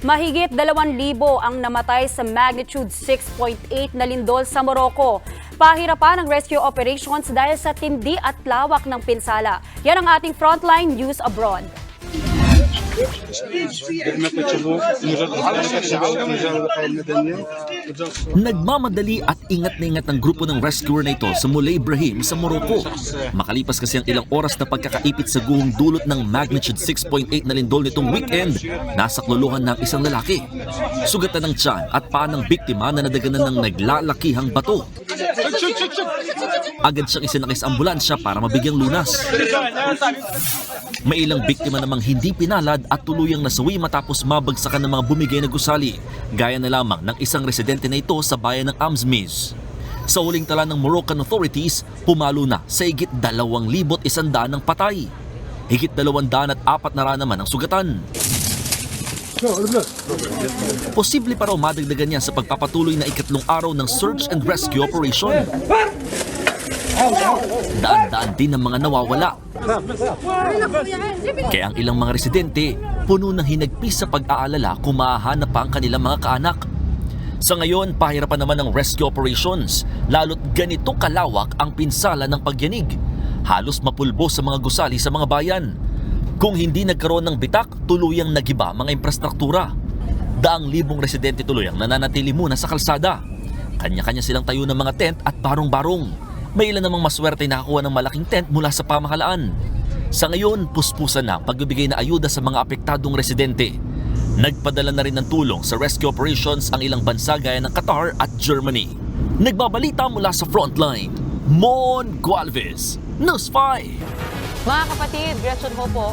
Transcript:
Mahigit 2,000 ang namatay sa magnitude 6.8 na lindol sa Morocco. Pahirapan ang rescue operations dahil sa tindi at lawak ng pinsala. Yan ang ating frontline news abroad. Nagmamadali at ingat na ingat ang grupo ng rescuer na ito sa Mulay Ibrahim sa Morocco. Makalipas kasi ang ilang oras na pagkakaipit sa guhong dulot ng magnitude 6.8 na lindol nitong weekend, nasa kluluhan ng isang lalaki. Sugatan ng tiyan at paa ng biktima na nadaganan ng naglalakihang bato. Agad siyang isinakay sa ambulansya para mabigyang lunas. May ilang biktima namang hindi pinalad at tuluyang nasawi matapos mabagsakan ng mga bumigay na gusali, gaya na lamang ng isang residente na ito sa bayan ng Amzmiz. Sa huling tala ng Moroccan authorities, pumalo na sa higit 2,100 ng patay. Higit 204 na ra naman ang sugatan. Posible pa raw madagdagan niya sa pagpapatuloy na ikatlong araw ng search and rescue operation. Daan-daan din ang mga nawawala. Kaya ang ilang mga residente, puno ng hinagpis sa pag-aalala kung mahahanap pa ang kanilang mga kaanak. Sa ngayon, pahirapan naman ng rescue operations, lalo't ganito kalawak ang pinsala ng pagyanig. Halos mapulbo sa mga gusali sa mga bayan. Kung hindi nagkaroon ng bitak, tuluyang nagiba mga infrastruktura. Daang libong residente tuluyang nananatili muna sa kalsada. Kanya-kanya silang tayo ng mga tent at barong-barong. May ilan namang maswerte nakakuha ng malaking tent mula sa pamahalaan. Sa ngayon, puspusan na pagbibigay na ayuda sa mga apektadong residente. Nagpadala na rin ng tulong sa rescue operations ang ilang bansa gaya ng Qatar at Germany. Nagbabalita mula sa frontline, Mon Gualvez, News 5. Mga kapatid, Gretchen ho po,